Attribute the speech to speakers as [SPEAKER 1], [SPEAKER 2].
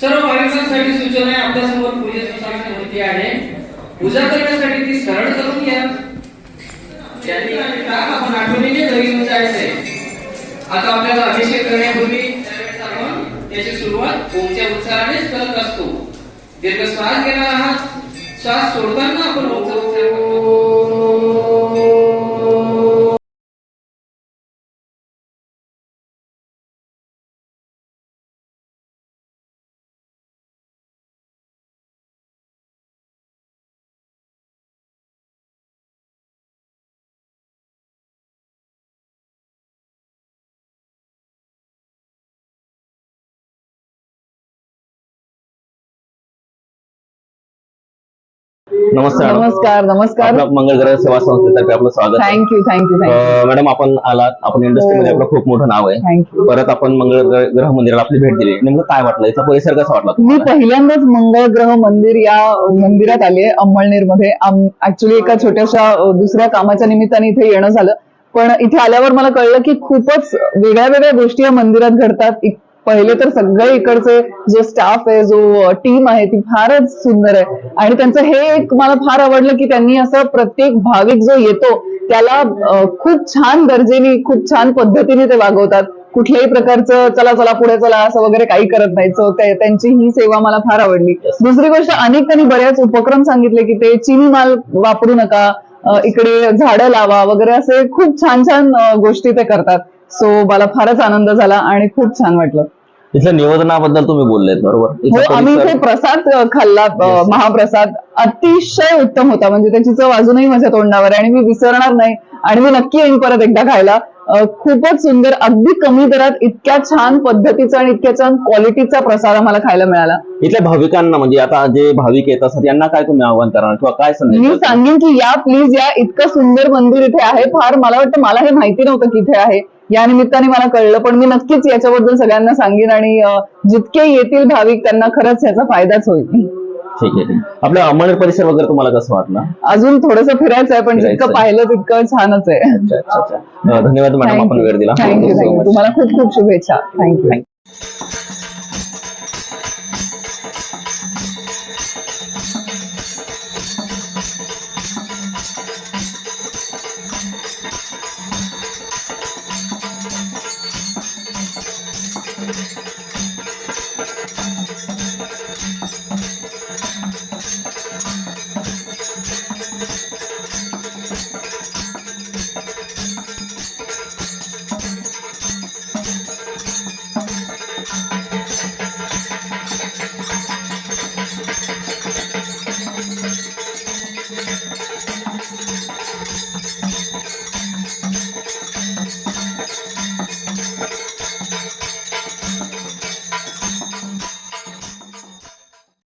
[SPEAKER 1] सर्व भाविकांसाठी सूचना आपल्यासमोर पूजेची मूर्ती आहे. पूजा करण्यासाठी ती सरळ करून घ्या आपण आठवणीने घरी जायचे आता आपल्याला अभिषेक करण्यापूर्वी आपण त्याची सुरुवात ओमच्या उच्चारानेच करत असतो. दीर्घ श्वास घेणार आहात. श्वास सोडताना आपण ओमचा उच्चार
[SPEAKER 2] मॅडम
[SPEAKER 3] नमस्कार नमस्कार.
[SPEAKER 2] आपलं मंगळग्रह सेवा संस्थेतर्फे आपलं स्वागत
[SPEAKER 3] थँक्यू थँक्यू
[SPEAKER 2] मॅडम आपण आलात. आपण इंडस्ट्रीमध्ये आपलं खूप मोठं नाव आहे.
[SPEAKER 3] थँक्यू
[SPEAKER 2] परत आपण मंगळ ग्रह ग्रह मंदिराला आपली भेट दिली. नेमकं काय वाटलं? इथला परिसर कसा वाटला
[SPEAKER 3] मी? पहिल्यांदाच मंगळ ग्रह मंदिर या मंदिरात आली अंमळनेरमध्ये ऍक्च्युली एका छोट्याशा दुसऱ्या कामाच्या निमित्ताने इथे येणं झालं. पण इथे आल्यावर मला कळलं की खूपच वेगळ्या वेगळ्या गोष्टी या मंदिरात घडतात. पहिले तर सगळे इकडचे जो स्टाफ आहे जो टीम आहे ती फारच सुंदर आहे. आणि त्यांचं हे एक मला फार आवडलं की त्यांनी असं प्रत्येक भाविक जो येतो त्याला खूप छान दर्जेनी खूप छान पद्धतीने ते वागवतात. कुठल्याही प्रकारचं चला चला पुढे चला असं वगैरे काही करत नाही. त्यांची ही सेवा मला फार आवडली. दुसरी गोष्ट अनेक त्यांनी बऱ्याच उपक्रम सांगितले की ते चिनी माल वापरू नका इकडे झाडं लावा वगैरे असे खूप छान छान गोष्टी ते करतात. सो मला फारच आनंद झाला आणि खूप छान वाटलं.
[SPEAKER 2] इथल्या निवेदनाबद्दल तुम्ही बोललेत बरोबर?
[SPEAKER 3] हो आम्ही इथे प्रसाद खाल्ला. महाप्रसाद अतिशय उत्तम होता. म्हणजे त्याची चव अजूनही माझ्या तोंडावर आहे आणि मी विसरणार नाही. आणि मी नक्की येईन परत एकदा खायला. खूपच सुंदर अगदी कमी दरात इतक्या छान पद्धतीचा आणि इतक्या छान क्वालिटीचा प्रसाद आम्हाला खायला मिळाला.
[SPEAKER 2] इथल्या भाविकांना म्हणजे आता जे भाविक येत असतात यांना काय तुम्ही आव्हान करणार किंवा काय संदेश
[SPEAKER 3] मी? सांगेन की या प्लीज या इतकं सुंदर मंदिर इथे आहे. फार मला वाटतं मला हे माहिती नव्हतं की इथे आहे. या निमित्ताने मला कळलं पण मी नक्कीच याच्याबद्दल सगळ्यांना सांगेन आणि जितके येतील भाविक त्यांना खरंच याचा फायदाच होईल.
[SPEAKER 2] ठीक आहे. आपलं अंमळनेर परिसर वगैरे तुम्हाला कसं वाटलं?
[SPEAKER 3] अजून थोडंसं फिरायचं आहे पण जितकं. पाहिलं तितकं छानच आहे.
[SPEAKER 2] धन्यवाद मॅडम आपण वेळ दिला.
[SPEAKER 3] Thank you thank you. तुम्हाला खूप खूप शुभेच्छा. Thank you
[SPEAKER 2] Thank you.